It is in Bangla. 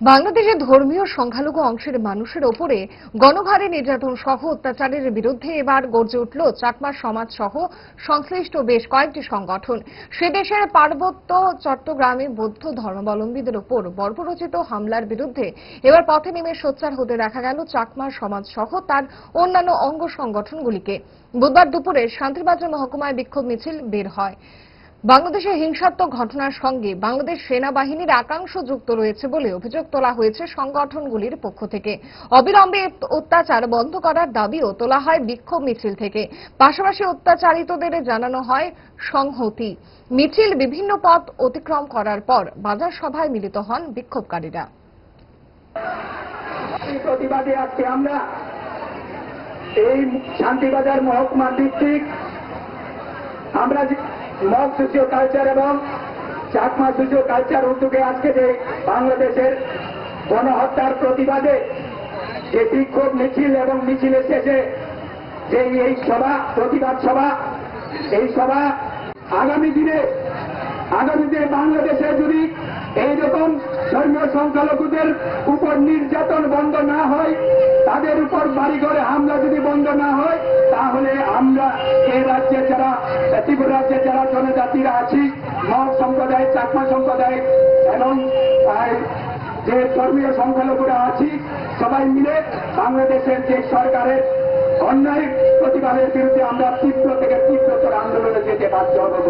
বাংলাদেশে ধর্মীয় সংখ্যালঘু অংশের মানুষের ওপরে গণভারে নির্যাতন সহ অত্যাচারের বিরুদ্ধে এবার গর্জে উঠল চাকমা সমাজ সহ সংশ্লিষ্ট বেশ কয়েকটি সংগঠন। সে দেশের পার্বত্য চট্টগ্রামে বৌদ্ধ ধর্মাবলম্বীদের ওপর বর্বরচিত হামলার বিরুদ্ধে এবার পথে নেমে সোচ্চার হতে দেখা গেল চাকমা সমাজ সহ তার অন্যান্য অঙ্গ সংগঠনগুলিকে। বুধবার দুপুরে শান্তিরবাজার মহকুমায় বিক্ষোভ মিছিল বের হয়। বাংলাদেশের হিংসাত্মক ঘটনার সঙ্গে বাংলাদেশ সেনাবাহিনীর একাংশ যুক্ত রয়েছে বলে অভিযোগ তোলা হয়েছে সংগঠনগুলির পক্ষ থেকে। অবিলম্বে অত্যাচার বন্ধ করার দাবিও তোলা হয় বিক্ষোভ মিছিল থেকে। পাশাপাশি অত্যাচারিতদের জানানো হয় সংহতি। মিছিল বিভিন্ন পথ অতিক্রম করার পর বাজার সভায় মিলিত হন বিক্ষোভকারীরা। আমরা এই শান্তিবাজার মহকুমা ভিত্তিক আমরা মগ সোশিও কালচার এবং চাকমা সোশিও কালচার উদ্যোগে আজকে যে বাংলাদেশের গণহত্যার প্রতিবাদে যে বিক্ষোভ মিছিল এবং মিছিলের শেষে যে এই সভা, প্রতিবাদ সভা, এই সভা আগামী দিনে আগামী দিনে বাংলাদেশে যদি এইরকম ধর্মীয় সংখ্যালঘুদের উপর নির্যাতন বন্ধ না হয়, তাদের উপর বাড়িঘরে হামলা যদি বন্ধ না হয়, তাহলে আমরা এই রাজ্যে যারা, ত্রিপুরা রাজ্যে যারা চাকমা সম্প্রদায় এবং যে ধর্মীয় সংখ্যালঘুরা আছি, সবাই মিলে বাংলাদেশের যে সরকারের অন্যায় প্রতিবাদের বিরুদ্ধে আমরা তীব্র থেকে তীব্রতর আন্দোলনে যেতে বাধ্য হব।